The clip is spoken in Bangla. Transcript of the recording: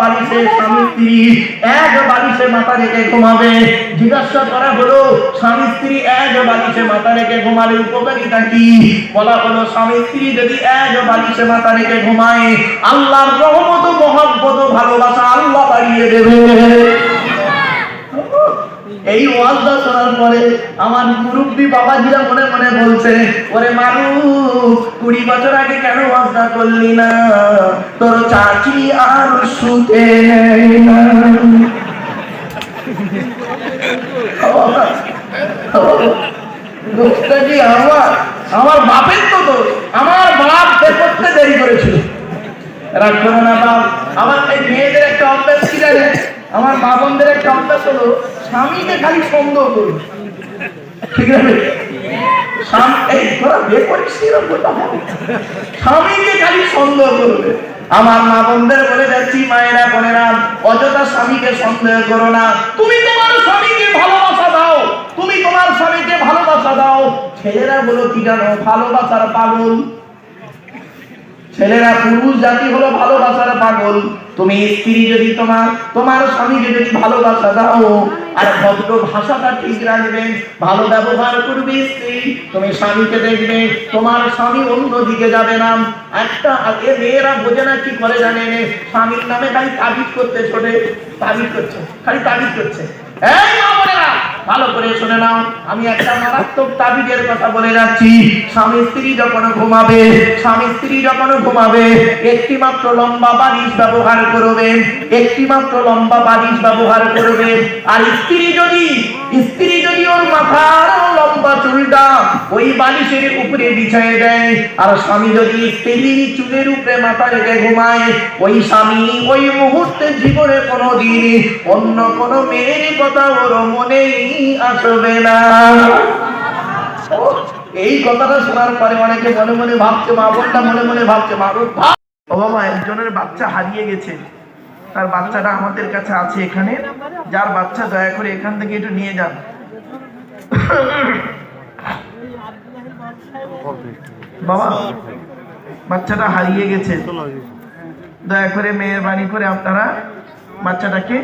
বালিশে স্বামী স্ত্রী এক বালিশে রেখে ঘুমাবে কি? বলা হলো স্বামী যদি এক বালিশে ঘুমায় রহমত মহব্বত ভালোবাসা আল্লাহ বাড়িয়ে দেবে। এই ওয়াজটা শোনার পরে আমার মুরব্বী বাবাজিরা মনে মনে বলছে, ওরে মানু কুড়ি বছর আগে কেন ওয়াজটা করলি না? তোর চাচি আর শুতে আমার? বাপের তো আমার বাপ করতে দেরি করেছিল। রাগ না বাপ, আমার এই মেয়েদের একটা অভ্যাস কি জানে আমার মা বোনদের একটা অভ্যাস হলো, স্বামীকে খালি সন্দেহ করবে ঠিক আছে? করবে। আমার মা বোনদের অযথা স্বামীকে সন্দেহ করো না। তুমি তোমার স্বামীকে ভালোবাসা দাও। তুমি তোমার স্বামীকে ভালোবাসা দাও। ছেলেরা বলো, কি জানো? ভালোবাসার পাগল। ছেলেরা পুরুষ জাতি হলো ভালোবাসার পাগল। তুমি স্ত্রী যদি তোমার তোমার স্বামীকে যদি ভালোবাসা দাও, আর ভদ্র ভাষাটা ঠিক রাখবে, ভালো ব্যবহার করবে স্ত্রী, তুমি স্বামীকে দেখবে, তোমার স্বামী অন্য দিকে যাবে না। একটা এ মেয়েরা বোঝে না কি করে জানে স্বামীর নামে খালি তাবিজ করতে ছোটে, তাবিজ করছে, খালি তাবিজ করছে। এই ভালো করে শুনে নাও। আমি একটা মারাত্মক তাবিজের কথা বলে যাচ্ছি। স্বামী স্ত্রী যখন ঘুমাবে, স্বামী স্ত্রী যখন ঘুমাবে একটি মাত্র লম্বা বালিশ ব্যবহার করবে একটি মাত্র লম্বা বালিশ ব্যবহার করবে। আর স্ত্রী যদি ওই বালিশের উপরে বিছায় দেয়। আর স্বামী যদি স্ত্রী চুলের উপরে মাথা রেখে ঘুমায়, ওই স্বামী ওই মুহূর্তে জীবনে কোনোদিন অন্য কোনো মেয়ের কথা ওর মনেই আসবে না। এই কথাটা শোনার পরে অনেকে মনে মনে ভাবছে, মা বোনটা মনে মনে ভাবছে, মা বোন ও বাবা, একজনের বাচ্চা হারিয়ে গেছে। তার বাচ্চাটা আমাদের কাছে আছে এখানে। যার বাচ্চা দয়া করে এখান থেকে একটু নিয়ে যান। বাবা বাচ্চাটা হারিয়ে গেছে। দয়া করে মেয়ের বাড়ি করে আপনারা বাচ্চাটাকে